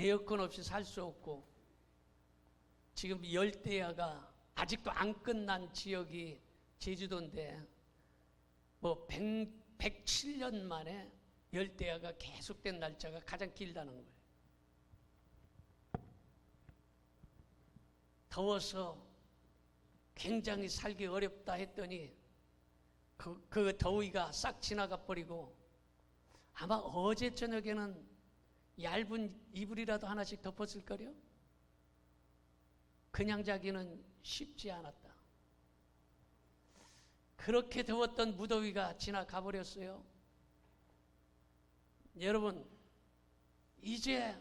에어컨 없이 살 수 없고 지금 열대야가 아직도 안 끝난 지역이 제주도인데 뭐 100, 107년 만에 열대야가 계속된 날짜가 가장 길다는 거예요. 더워서 굉장히 살기 어렵다 했더니 그, 그 더위가 싹 지나가 버리고 아마 어제 저녁에는 얇은 이불이라도 하나씩 덮었을 거요. 그냥 자기는 쉽지 않았다. 그렇게 더웠던 무더위가 지나가 버렸어요. 여러분, 이제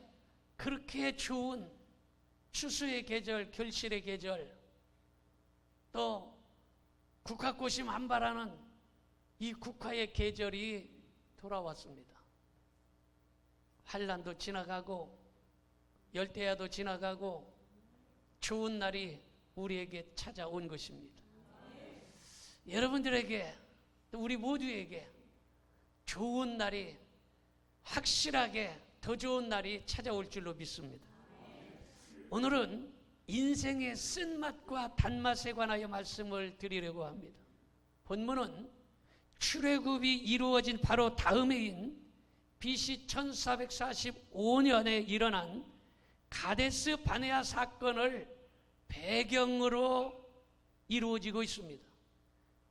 그렇게 추운 추수의 계절, 결실의 계절, 또 국화꽃이 만발하는 이 국화의 계절이 돌아왔습니다. 한란도 지나가고 열대야도 지나가고 좋은 날이 우리에게 찾아온 것입니다. 여러분들에게 또 우리 모두에게 좋은 날이 확실하게 더 좋은 날이 찾아올 줄로 믿습니다. 오늘은 인생의 쓴맛과 단맛에 관하여 말씀을 드리려고 합니다. 본문은 출애굽이 이루어진 바로 다음 해인 BC 1445년에 일어난 가데스 바네아 사건을 배경으로 이루어지고 있습니다.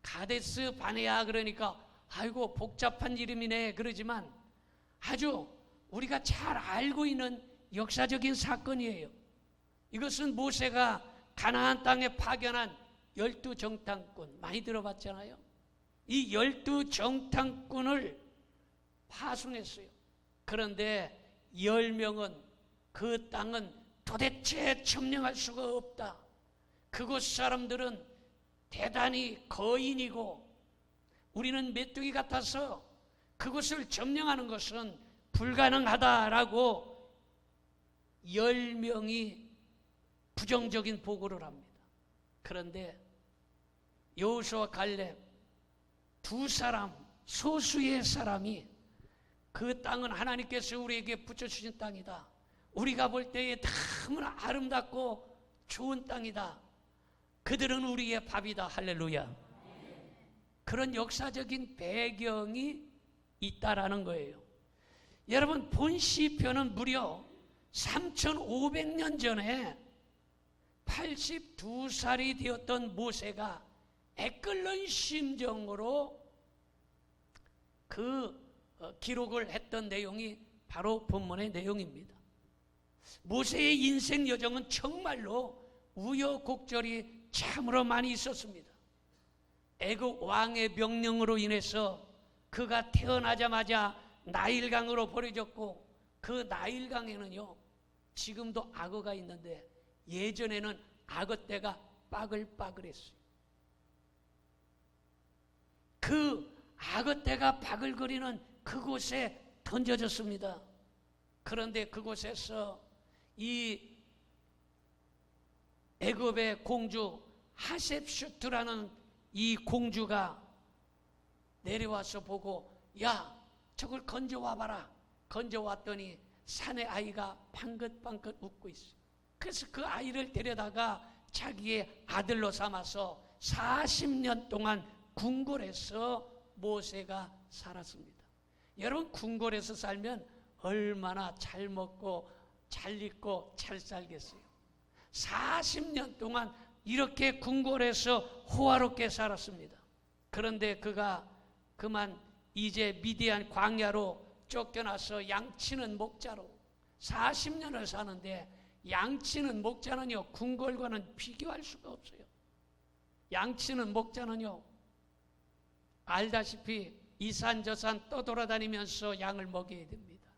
가데스 바네아 그러니까 아이고 복잡한 이름이네 그러지만 아주 우리가 잘 알고 있는 역사적인 사건이에요. 이것은 모세가 가나안 땅에 파견한 열두 정탐꾼 많이 들어봤잖아요. 이 열두 정탐꾼을 파송했어요. 그런데 열 명은 그 땅은 도대체 점령할 수가 없다. 그곳 사람들은 대단히 거인이고 우리는 메뚜기 같아서 그곳을 점령하는 것은 불가능하다라고 열 명이 부정적인 보고를 합니다. 그런데 여호수와 갈렙 두 사람 소수의 사람이 그 땅은 하나님께서 우리에게 붙여주신 땅이다. 우리가 볼 때에 너무나 아름답고 좋은 땅이다. 그들은 우리의 밥이다. 할렐루야. 그런 역사적인 배경이 있다라는 거예요. 여러분, 본 시편은 무려 3,500년 전에 82살이 되었던 모세가 애끓는 심정으로 그 어, 기록을 했던 내용이 바로 본문의 내용입니다. 모세의 인생 여정은 정말로 우여곡절이 참으로 많이 있었습니다. 애굽 왕의 명령으로 인해서 그가 태어나자마자 나일강으로 버려졌고 그 나일강에는요 지금도 악어가 있는데 예전에는 악어 떼가 빠글빠글했어요. 그 악어 떼가 바글거리는 그곳에 던져졌습니다. 그런데 그곳에서 이 애굽의 공주 하셉슈트라는 이 공주가 내려와서 보고 야 저걸 건져와 봐라 건져왔더니 산의 아이가 방긋방긋 웃고 있어 그래서 그 아이를 데려다가 자기의 아들로 삼아서 40년 동안 궁궐에서 모세가 살았습니다. 여러분 궁궐에서 살면 얼마나 잘 먹고 잘 입고 잘 살겠어요. 40년 동안 이렇게 궁궐에서 호화롭게 살았습니다. 그런데 그가 그만 이제 미디안 광야로 쫓겨나서 양치는 목자로 40년을 사는데 양치는 목자는요 궁궐과는 비교할 수가 없어요. 양치는 목자는요 알다시피 이 산 저 산 떠돌아다니면서 양을 먹여야 됩니다.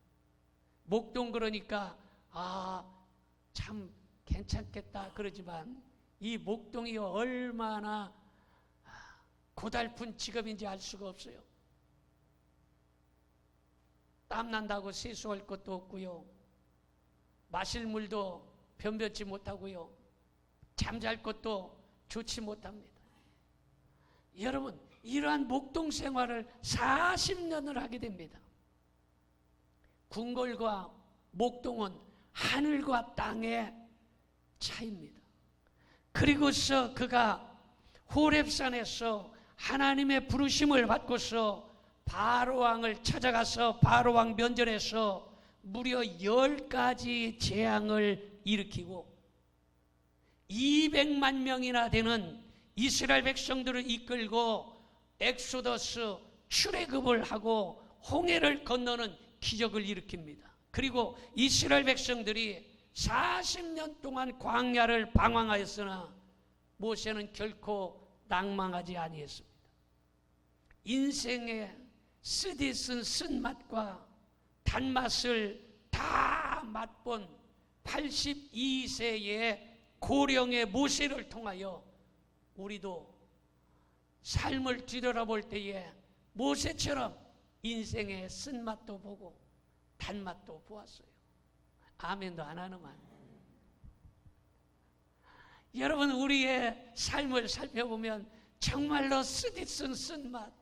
목동 그러니까 아 참 괜찮겠다 그러지만 이 목동이 얼마나 고달픈 직업인지 알 수가 없어요. 땀난다고 세수할 것도 없고요. 마실 물도 변변치 못하고요. 잠잘 것도 좋지 못합니다. 여러분, 이러한 목동 생활을 40년을 하게 됩니다. 궁궐과 목동은 하늘과 땅의 차이입니다. 그리고서 그가 호렙산에서 하나님의 부르심을 받고서 바로 왕을 찾아가서 바로 왕 면전에서 무려 열 가지 재앙을 일으키고 200만 명이나 되는 이스라엘 백성들을 이끌고 엑소더스 출애굽을 하고 홍해를 건너는 기적을 일으킵니다. 그리고 이스라엘 백성들이 40년 동안 광야를 방황하였으나 모세는 결코 낭망하지 아니했습니다. 인생의 쓰디쓴 쓴맛과 단맛을 다 맛본 82세의 고령의 모세를 통하여 우리도 삶을 뒤돌아볼 때에 모세처럼 인생의 쓴맛도 보고 단맛도 보았어요. 아멘도 안 하는만. 여러분 우리의 삶을 살펴보면 정말로 쓰디쓴 쓴맛,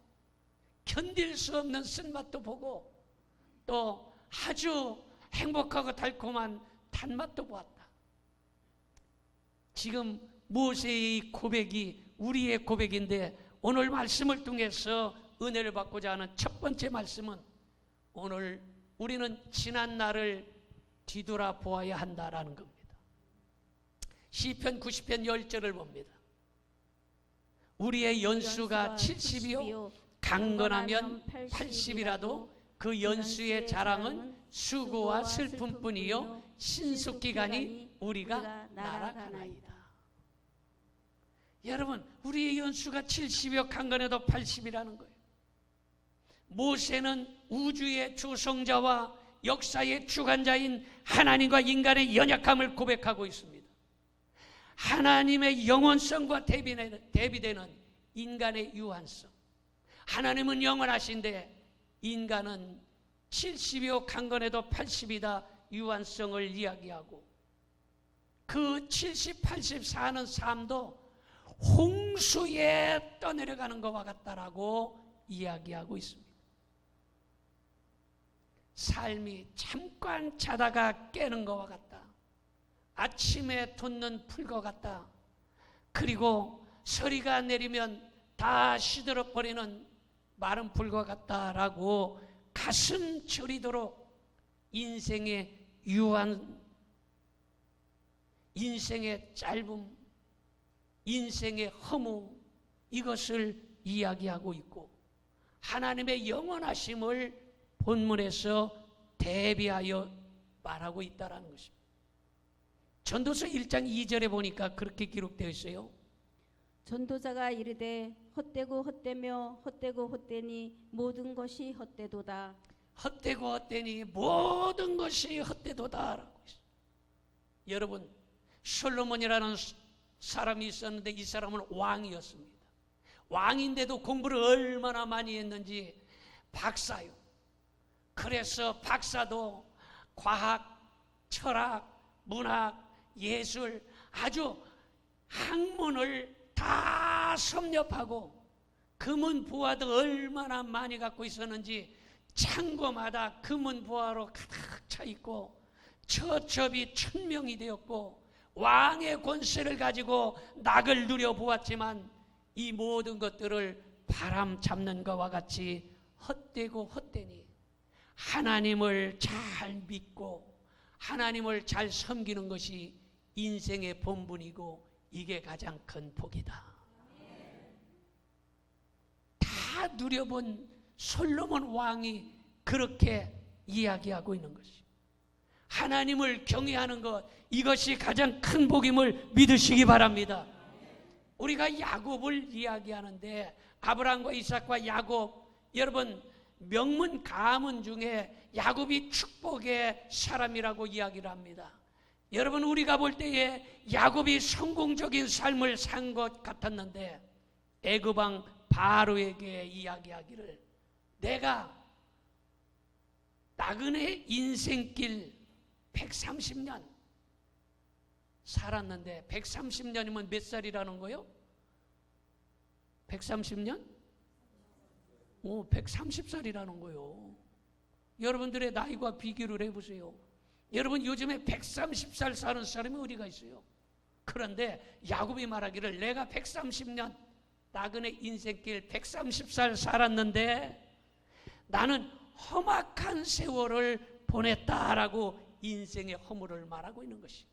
견딜 수 없는 쓴맛도 보고 또 아주 행복하고 달콤한 단맛도 보았다. 지금 모세의 고백이 우리의 고백인데 오늘 말씀을 통해서 은혜를 받고자 하는 첫 번째 말씀은 오늘 우리는 지난 날을 뒤돌아 보아야 한다라는 겁니다. 시편 90편 10절을 봅니다. 우리의 연수가 70이요 강건하면 80이라도 그 연수의 자랑은 수고와 슬픔뿐이요 신속기간이 우리가 날아가나이다. 여러분, 우리의 연수가 70이요 강건해도 80이라는 거예요. 모세는 우주의 조성자와 역사의 주관자인 하나님과 인간의 연약함을 고백하고 있습니다. 하나님의 영원성과 대비되는, 대비되는 인간의 유한성. 하나님은 영원하신데 인간은 70이요 강건해도 80이다 유한성을 이야기하고 그 70, 80 사는 삶도 홍수에 떠내려가는 것과 같다라고 이야기하고 있습니다. 삶이 잠깐 자다가 깨는 것과 같다. 아침에 돋는 풀과 같다. 그리고 서리가 내리면 다 시들어 버리는 마른 풀과 같다라고 가슴 저리도록 인생의 유한, 인생의 짧음, 인생의 허무 이것을 이야기하고 있고 하나님의 영원하심을 본문에서 대비하여 말하고 있다라는 것입니다. 전도서 1장 2절에 보니까 그렇게 기록되어 있어요. 전도자가 이르되 헛되고 헛되며 헛되고 헛되니 모든 것이 헛되도다. 헛되고 헛되니 모든 것이 헛되도다라고 있어요. 여러분 솔로몬이라는 사람이 있었는데 이 사람은 왕이었습니다. 왕인데도 공부를 얼마나 많이 했는지 박사요. 그래서 박사도 과학, 철학, 문학, 예술 아주 학문을 다 섭렵하고 금은 부화도 얼마나 많이 갖고 있었는지 창고마다 금은 부화로 가득 차 있고 처첩이 천명이 되었고 왕의 권세를 가지고 낙을 누려 보았지만 이 모든 것들을 바람 잡는 것과 같이 헛되고 헛되니 하나님을 잘 믿고 하나님을 잘 섬기는 것이 인생의 본분이고 이게 가장 큰 복이다. 다 누려본 솔로몬 왕이 그렇게 이야기하고 있는 것이. 하나님을 경외하는 것 이것이 가장 큰 복임을 믿으시기 바랍니다. 우리가 야곱을 이야기하는데 아브라함과 이삭과 야곱 여러분 명문 가문 중에 야곱이 축복의 사람이라고 이야기를 합니다. 여러분 우리가 볼 때에 야곱이 성공적인 삶을 산 것 같았는데 애굽왕 바로에게 이야기하기를 내가 나그네 인생길 130년 살았는데 130년이면 몇 살이라는 거요? 130년? 오, 130살이라는 거요. 여러분들의 나이와 비교를 해보세요. 여러분 요즘에 130살 사는 사람이 어디가 있어요? 그런데 야곱이 말하기를 내가 130년 나그네 인생길 130살 살았는데 나는 험악한 세월을 보냈다라고 인생의 허물을 말하고 있는 것이.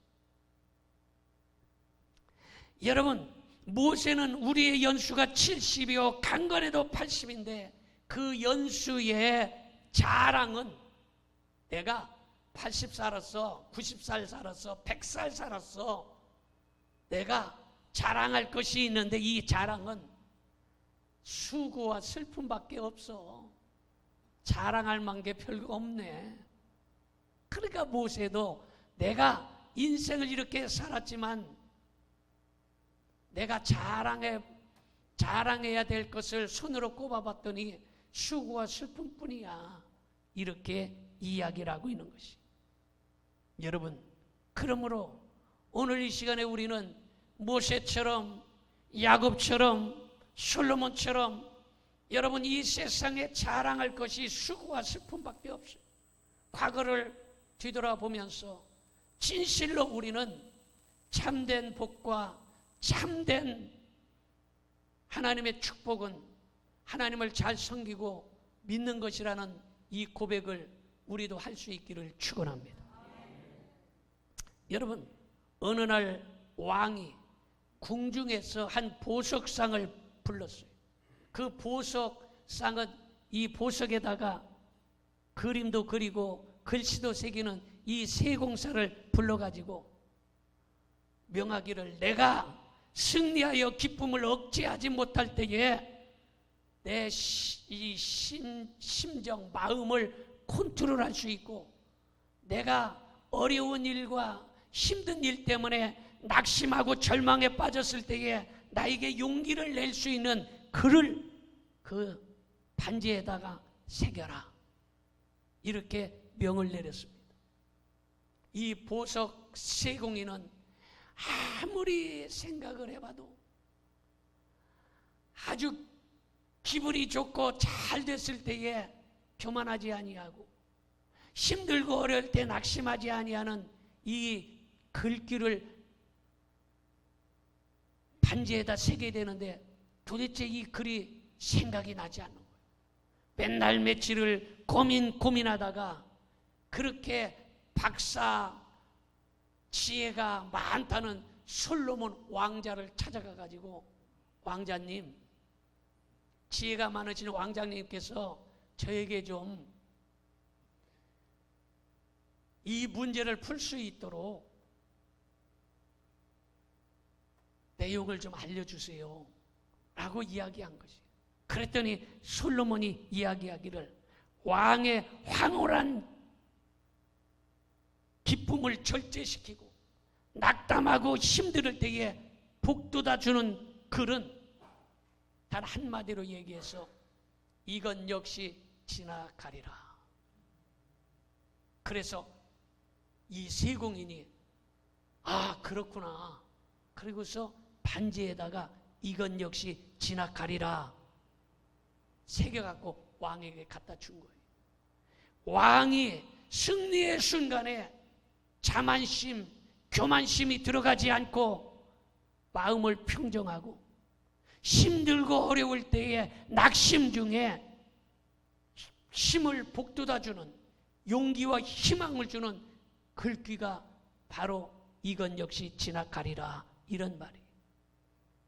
여러분 모세는 우리의 연수가 70이요 강건에도 80인데 그 연수의 자랑은 내가 80 살았어, 90살 살았어, 100살 살았어. 내가 자랑할 것이 있는데 이 자랑은 수고와 슬픔밖에 없어. 자랑할 만한 게 별거 없네. 그러니까 모세도 내가 인생을 이렇게 살았지만 내가 자랑해 자랑해야 될 것을 손으로 꼽아봤더니 수고와 슬픔뿐이야. 이렇게 이야기를 하고 있는 것이. 여러분, 그러므로 오늘 이 시간에 우리는 모세처럼 야곱처럼 솔로몬처럼 여러분 이 세상에 자랑할 것이 수고와 슬픔밖에 없어요. 과거를 뒤돌아보면서 진실로 우리는 참된 복과 참된 하나님의 축복은 하나님을 잘 섬기고 믿는 것이라는 이 고백을 우리도 할 수 있기를 축원합니다. 여러분 어느 날 왕이 궁중에서 한 보석상을 불렀어요. 그 보석상은 이 보석에다가 그림도 그리고 글씨도 새기는 이 세 공사를 불러가지고 명하기를 내가 승리하여 기쁨을 억제하지 못할 때에 내 이 심정, 마음을 컨트롤할 수 있고 내가 어려운 일과 힘든 일 때문에 낙심하고 절망에 빠졌을 때에 나에게 용기를 낼 수 있는 글을 그 반지에다가 새겨라. 이렇게 명을 내렸습니다. 이 보석 세공인은 아무리 생각을 해봐도 아주 기분이 좋고 잘 됐을 때에 교만하지 아니하고 힘들고 어려울 때 낙심하지 아니하는 이 글귀를 반지에다 새게 되는데 도대체 이 글이 생각이 나지 않는 거예요. 맨날 며칠을 고민 고민하다가 그렇게 박사 지혜가 많다는 솔로몬 왕자를 찾아가 가지고 왕자님 지혜가 많으신 왕자님께서 저에게 좀 이 문제를 풀 수 있도록 내용을 좀 알려주세요. 라고 이야기한 것이. 그랬더니 솔로몬이 이야기하기를 왕의 황홀한 기쁨을 절제시키고 낙담하고 힘들 때에 복돋아 주는 글은 단 한마디로 얘기해서 이건 역시 지나가리라. 그래서 이 세공인이 아 그렇구나. 그리고서 반지에다가 이건 역시 지나가리라 새겨갖고 왕에게 갖다 준 거예요. 왕이 승리의 순간에 자만심, 교만심이 들어가지 않고 마음을 평정하고 힘들고 어려울 때에 낙심 중에 힘을 복돋아 주는 용기와 희망을 주는 글귀가 바로 이건 역시 지나가리라 이런 말이에요.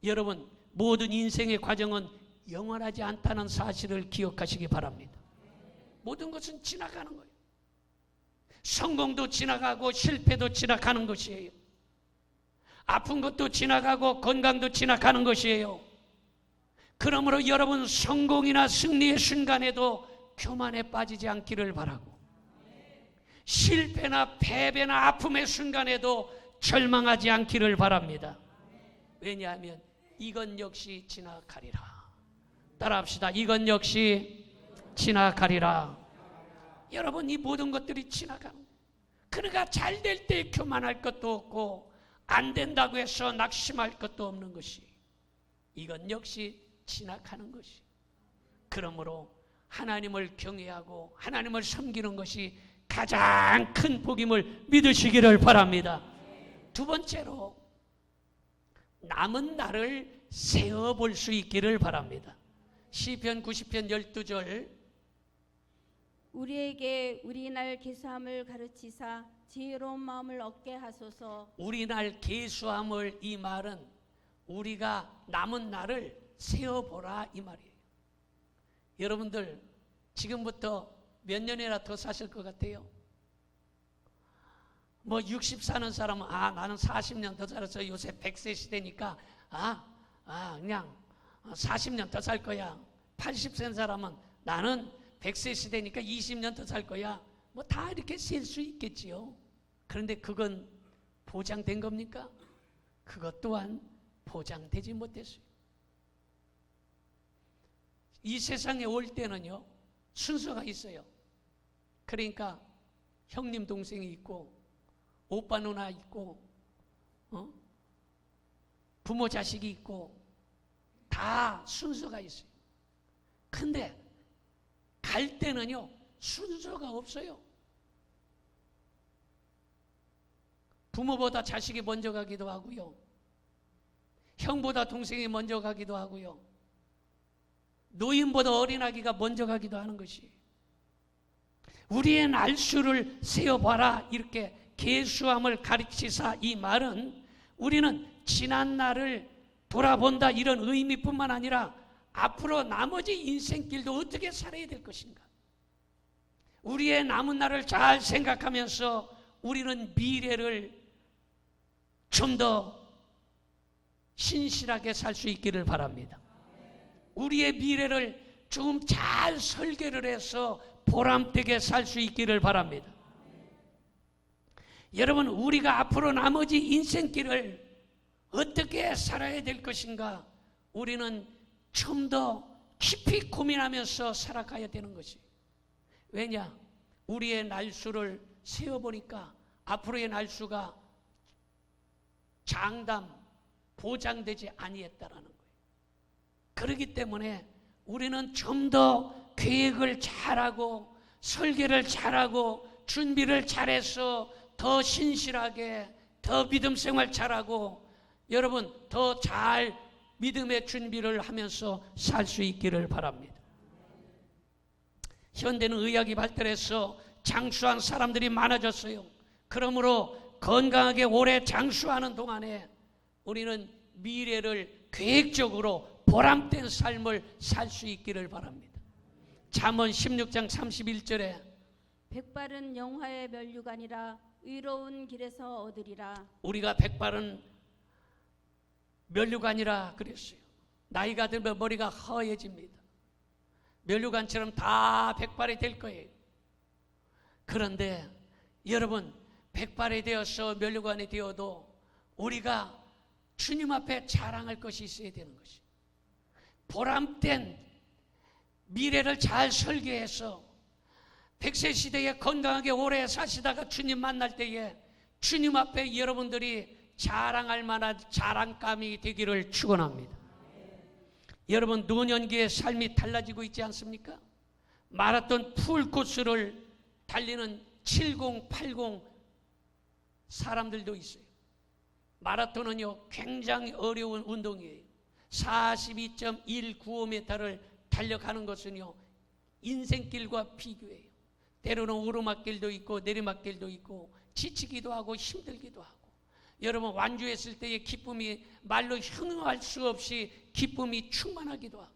여러분 모든 인생의 과정은 영원하지 않다는 사실을 기억하시기 바랍니다. 모든 것은 지나가는 거예요. 성공도 지나가고 실패도 지나가는 것이에요. 아픈 것도 지나가고 건강도 지나가는 것이에요. 그러므로 여러분 성공이나 승리의 순간에도 교만에 빠지지 않기를 바라고 실패나 패배나 아픔의 순간에도 절망하지 않기를 바랍니다. 왜냐하면 이건 역시 지나가리라. 따라합시다. 이건 역시 지나가리라. 여러분 이 모든 것들이 지나가는 그러니까 잘 될 때 교만할 것도 없고 안 된다고 해서 낙심할 것도 없는 것이 이건 역시 지나가는 것이 그러므로 하나님을 경외하고 하나님을 섬기는 것이 가장 큰 복임을 믿으시기를 바랍니다. 두 번째로 남은 날을 세어 볼 수 있기를 바랍니다. 시편 90편 12절 우리에게 우리 날 계수함을 가르치사 지혜로운 마음을 얻게 하소서. 우리 날 계수함을 이 말은 우리가 남은 날을 세어 보라 이 말이에요. 여러분들 지금부터 몇 년이나 더 사실 것 같아요? 뭐 60 사는 사람은 아 나는 40년 더 살아서 요새 100세 시대니까 아, 아 그냥 40년 더 살 거야 80세 사람은 나는 100세 시대니까 20년 더 살 거야 뭐 다 이렇게 셀 수 있겠지요 그런데 그건 보장된 겁니까? 그것 또한 보장되지 못했어요 이 세상에 올 때는요 순서가 있어요 그러니까 형님 동생이 있고 오빠 누나 있고 어? 부모 자식이 있고 다 순서가 있어요. 근데 갈 때는요 순서가 없어요. 부모보다 자식이 먼저 가기도 하고요. 형보다 동생이 먼저 가기도 하고요. 노인보다 어린아기가 먼저 가기도 하는 것이 우리의 날수를 세어봐라 이렇게 계수함을 가르치사 이 말은 우리는 지난 날을 돌아본다 이런 의미뿐만 아니라 앞으로 나머지 인생길도 어떻게 살아야 될 것인가 우리의 남은 날을 잘 생각하면서 우리는 미래를 좀 더 신실하게 살 수 있기를 바랍니다. 우리의 미래를 좀 잘 설계를 해서 보람되게 살 수 있기를 바랍니다. 여러분, 우리가 앞으로 나머지 인생길을 어떻게 살아야 될 것인가? 우리는 좀 더 깊이 고민하면서 살아가야 되는 것이. 왜냐? 우리의 날수를 세어보니까 앞으로의 날수가 장담, 보장되지 아니했다라는 거예요. 그렇기 때문에 우리는 좀 더 계획을 잘하고 설계를 잘하고 준비를 잘해서 더 신실하게 더 믿음 생활 잘하고 여러분 더 잘 믿음의 준비를 하면서 살 수 있기를 바랍니다. 현대는 의학이 발달해서 장수한 사람들이 많아졌어요. 그러므로 건강하게 오래 장수하는 동안에 우리는 미래를 계획적으로 보람된 삶을 살 수 있기를 바랍니다. 잠언 16장 31절에 백발은 영화의 면류관이라 의로운 길에서 얻으리라. 우리가 백발은 면류관이라 그랬어요. 나이가 들면 머리가 허해집니다. 면류관처럼 다 백발이 될 거예요. 그런데 여러분 백발이 되어서 면류관이 되어도 우리가 주님 앞에 자랑할 것이 있어야 되는 것이 보람된 미래를 잘 설계해서 백세 시대에 건강하게 오래 사시다가 주님 만날 때에 주님 앞에 여러분들이 자랑할 만한 자랑감이 되기를 축원합니다. 여러분 노년기의 삶이 달라지고 있지 않습니까? 마라톤 풀코스를 달리는 70, 80 사람들도 있어요. 마라톤은요 굉장히 어려운 운동이에요. 42.195m를 달려가는 것은요 인생길과 비교해요. 때로는 오르막길도 있고 내리막길도 있고 지치기도 하고 힘들기도 하고 여러분 완주했을 때의 기쁨이 말로 형용할 수 없이 기쁨이 충만하기도 하고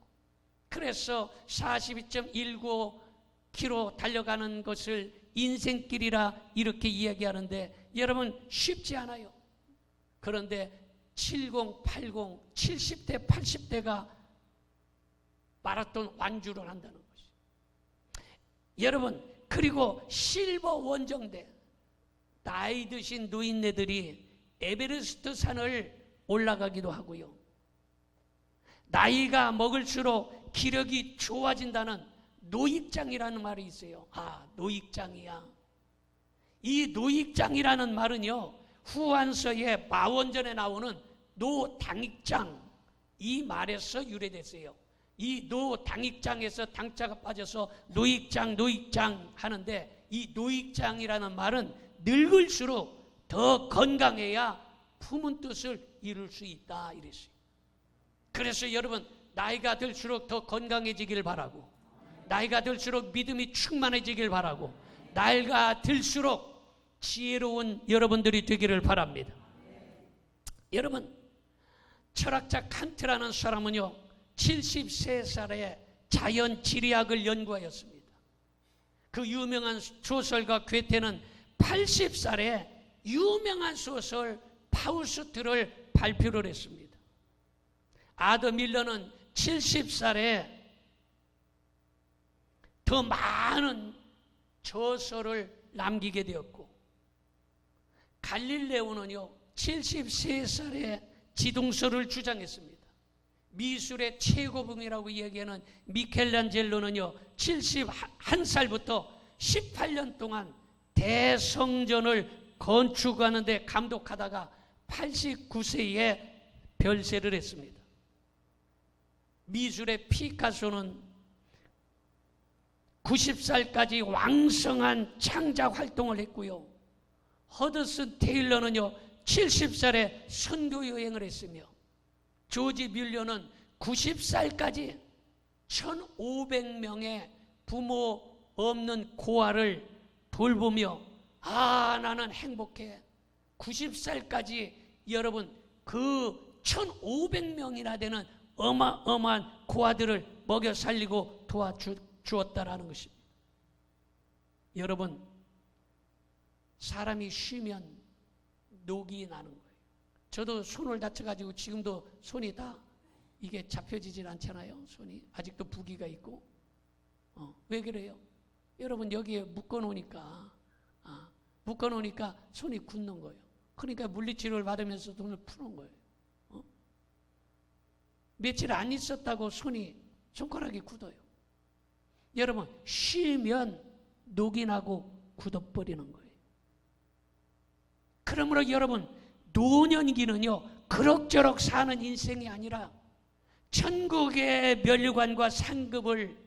그래서 42.195km 달려가는 것을 인생길이라 이렇게 이야기하는데 여러분 쉽지 않아요. 그런데 70, 80, 70대, 80대가 마라톤 완주를 한다는 것이. 여러분, 그리고 실버 원정대 나이 드신 노인네들이 에베레스트 산을 올라가기도 하고요. 나이가 먹을수록 기력이 좋아진다는 노익장이라는 말이 있어요. 아, 노익장이야. 이 노익장이라는 말은요, 후한서의 마원전에 나오는 노당익장, 이 말에서 유래됐어요. 이 노당익장에서 당자가 빠져서 노익장, 노익장 하는데 이 노익장이라는 말은 늙을수록 더 건강해야 품은 뜻을 이룰 수 있다 이랬어요. 그래서 여러분 나이가 들수록 더 건강해지길 바라고 나이가 들수록 믿음이 충만해지길 바라고 나이가 들수록 지혜로운 여러분들이 되기를 바랍니다. 여러분 철학자 칸트라는 사람은요 73살에 자연 지리학을 연구하였습니다. 그 유명한 소설가 괴테는 80살에 유명한 소설 파우스트를 발표를 했습니다. 아더 밀러는 70살에 더 많은 저서를 남기게 되었고 갈릴레오는요 73살에 지동서를 주장했습니다. 미술의 최고봉이라고 이야기하는 미켈란젤로는요 71살부터 18년 동안 대성전을 건축하는데 감독하다가 89세에 별세를 했습니다. 미술의 피카소는 90살까지 왕성한 창작 활동을 했고요. 허드슨 테일러는요, 70살에 선교 여행을 했으며, 조지 밀려는 90살까지 1,500명의 부모 없는 고아를 돌보며, 아, 나는 행복해. 90살까지 여러분, 그 1,500명이나 되는 어마어마한 고아들을 먹여 살리고 도와주었다라는 것입니다. 여러분, 사람이 쉬면 녹이 나는 거예요. 저도 손을 다쳐가지고 지금도 손이 다 이게 잡혀지질 않잖아요. 손이 아직도 부기가 있고. 어, 왜 그래요? 여러분 여기에 묶어놓으니까 아, 묶어놓으니까 손이 굳는 거예요. 그러니까 물리치료를 받으면서 돈을 푸는 거예요. 어? 며칠 안 있었다고 손이 손가락이 굳어요. 여러분 쉬면 녹이 나고 굳어버리는 거예요. 그러므로 여러분 노년기는요 그럭저럭 사는 인생이 아니라 천국의 면류관과 상급을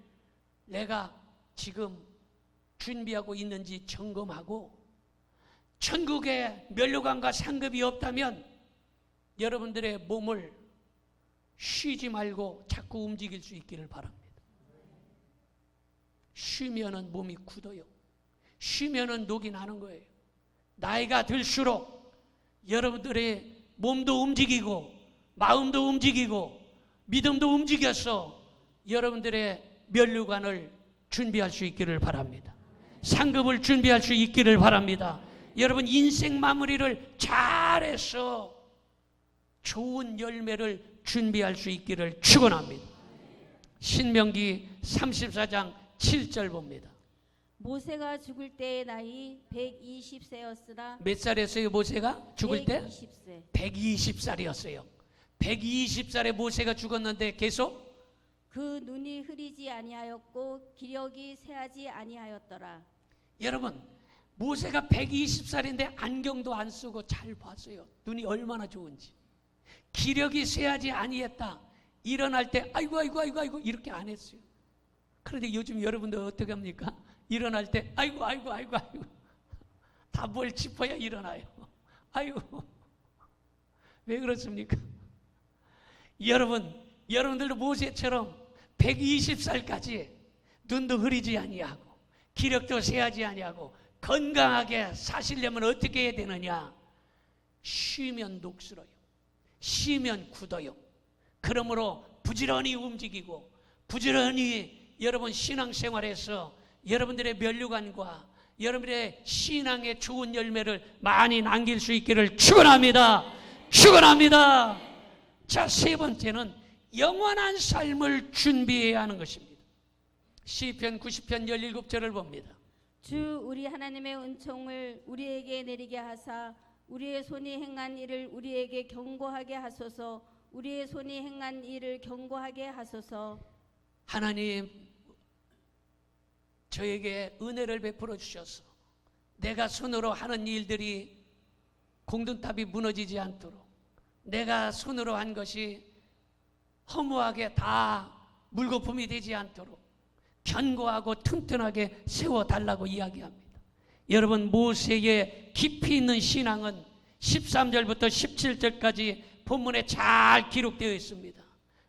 내가 지금 준비하고 있는지 점검하고 천국의 면류관과 상급이 없다면 여러분들의 몸을 쉬지 말고 자꾸 움직일 수 있기를 바랍니다. 쉬면은 몸이 굳어요. 쉬면은 녹이 나는 거예요. 나이가 들수록 여러분들의 몸도 움직이고 마음도 움직이고 믿음도 움직여서 여러분들의 면류관을 준비할 수 있기를 바랍니다. 상급을 준비할 수 있기를 바랍니다. 여러분 인생 마무리를 잘해서 좋은 열매를 준비할 수 있기를 축원합니다. 신명기 34장 7절 봅니다. 모세가 죽을 때의 나이 120세였으나 몇 살이었어요 모세가 죽을 때? 120세 120살이었어요. 120살에 모세가 죽었는데 계속 그 눈이 흐리지 아니하였고 기력이 새하지 아니하였더라 여러분 모세가 120살인데 안경도 안 쓰고 잘 봤어요. 눈이 얼마나 좋은지. 기력이 쇠하지 아니했다. 일어날 때 아이고 아이고 아이고 아이고 이렇게 안 했어요. 그런데 요즘 여러분들 어떻게 합니까? 일어날 때 아이고 아이고 아이고 아이고 다 뭘 짚어야 일어나요. 아이고 왜 그렇습니까? 여러분 여러분들도 모세처럼 120살까지 눈도 흐리지 아니하고 기력도 쇠하지 아니하고 건강하게 사시려면 어떻게 해야 되느냐? 쉬면 녹슬어요. 쉬면 굳어요. 그러므로 부지런히 움직이고 부지런히 여러분 신앙생활에서 여러분들의 면류관과 여러분들의 신앙의 좋은 열매를 많이 남길 수 있기를 축원합니다. 축원합니다. 자, 세 번째는 영원한 삶을 준비해야 하는 것입니다. 시편 90편 17절을 봅니다. 주 우리 하나님의 은총을 우리에게 내리게 하사 우리의 손이 행한 일을 우리에게 경고하게 하소서. 우리의 손이 행한 일을 경고하게 하소서. 하나님 저에게 은혜를 베풀어 주셔서 내가 손으로 하는 일들이 공든탑이 무너지지 않도록 내가 손으로 한 것이 허무하게 다 물거품이 되지 않도록 견고하고 튼튼하게 세워 달라고 이야기합니다. 여러분 모세의 깊이 있는 신앙은 13절부터 17절까지 본문에 잘 기록되어 있습니다.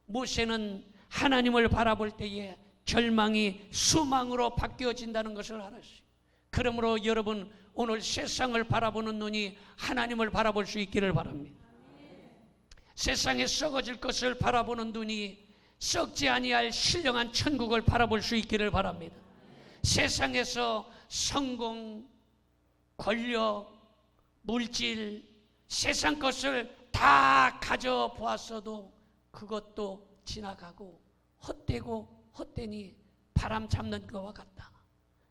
모세는 하나님을 바라볼 때에 절망이 수망으로 바뀌어진다는 것을 알았어요. 그러므로 여러분 오늘 세상을 바라보는 눈이 하나님을 바라볼 수 있기를 바랍니다. 세상에 썩어질 것을 바라보는 눈이 썩지 아니할 신령한 천국을 바라볼 수 있기를 바랍니다. 세상에서 성공, 권력, 물질, 세상 것을 다 가져 보았어도 그것도 지나가고 헛되고 헛되니 바람 잡는 것과 같다.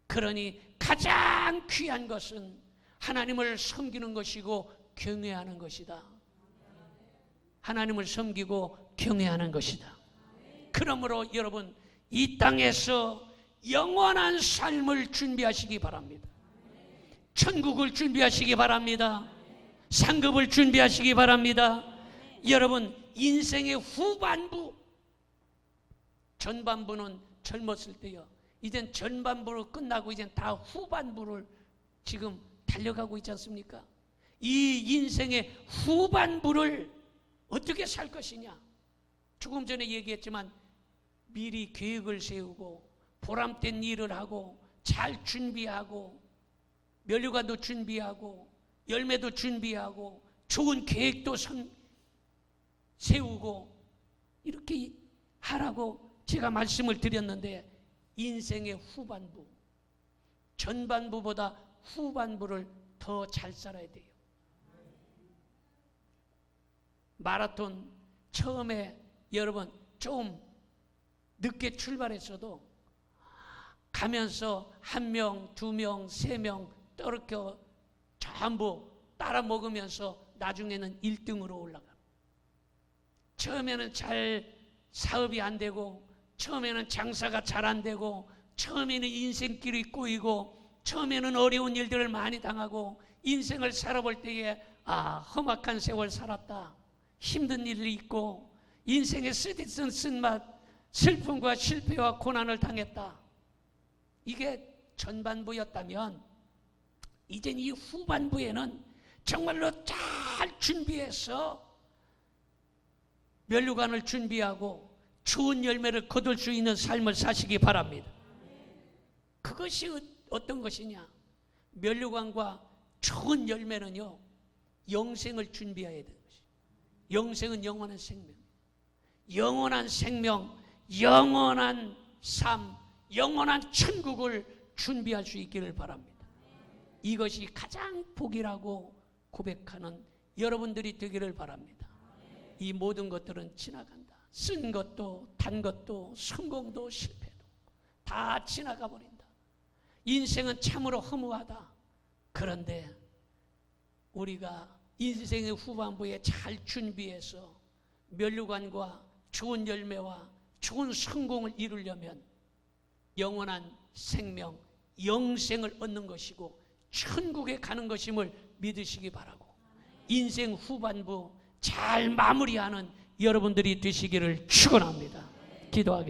그러니 가장 귀한 것은 하나님을 섬기는 것이고 경외하는 것이다. 하나님을 섬기고 경외하는 것이다. 그러므로 여러분 이 땅에서 영원한 삶을 준비하시기 바랍니다. 천국을 준비하시기 바랍니다. 상급을 준비하시기 바랍니다. 여러분 인생의 후반부 전반부는 젊었을 때요. 이젠 전반부로 끝나고 이젠 다 후반부를 지금 달려가고 있지 않습니까? 이 인생의 후반부를 어떻게 살 것이냐? 조금 전에 얘기했지만 미리 계획을 세우고 보람된 일을 하고 잘 준비하고 면류관도 준비하고 열매도 준비하고 좋은 계획도 선, 세우고 이렇게 하라고 제가 말씀을 드렸는데 인생의 후반부 전반부보다 후반부를 더 잘 살아야 돼요. 마라톤 처음에 여러분 좀 늦게 출발했어도 가면서 한 명, 두 명, 세 명 떨어져 전부 따라 먹으면서 나중에는 1등으로 올라가. 처음에는 잘 사업이 안 되고 처음에는 장사가 잘 안 되고 처음에는 인생길이 꼬이고 처음에는 어려운 일들을 많이 당하고 인생을 살아볼 때에 아 험악한 세월 살았다 힘든 일이 있고 인생의 쓰디쓴 쓴맛 슬픔과 실패와 고난을 당했다 이게 전반부였다면 이젠 이 후반부에는 정말로 잘 준비해서 면류관을 준비하고 좋은 열매를 거둘 수 있는 삶을 사시기 바랍니다. 그것이 어떤 것이냐? 면류관과 좋은 열매는요, 영생을 준비해야 되는 것이. 영생은 영원한 생명. 영원한 생명, 영원한 삶, 영원한 천국을 준비할 수 있기를 바랍니다. 이것이 가장 복이라고 고백하는 여러분들이 되기를 바랍니다. 이 모든 것들은 지나간다. 쓴 것도 단 것도 성공도 실패도 다 지나가 버린다. 인생은 참으로 허무하다. 그런데 우리가 인생의 후반부에 잘 준비해서 면류관과 좋은 열매와 좋은 성공을 이루려면 영원한 생명, 영생을 얻는 것이고 천국에 가는 것임을 믿으시기 바라고 인생 후반부 잘 마무리하는 여러분들이 되시기를 축원합니다. 기도하겠습니다.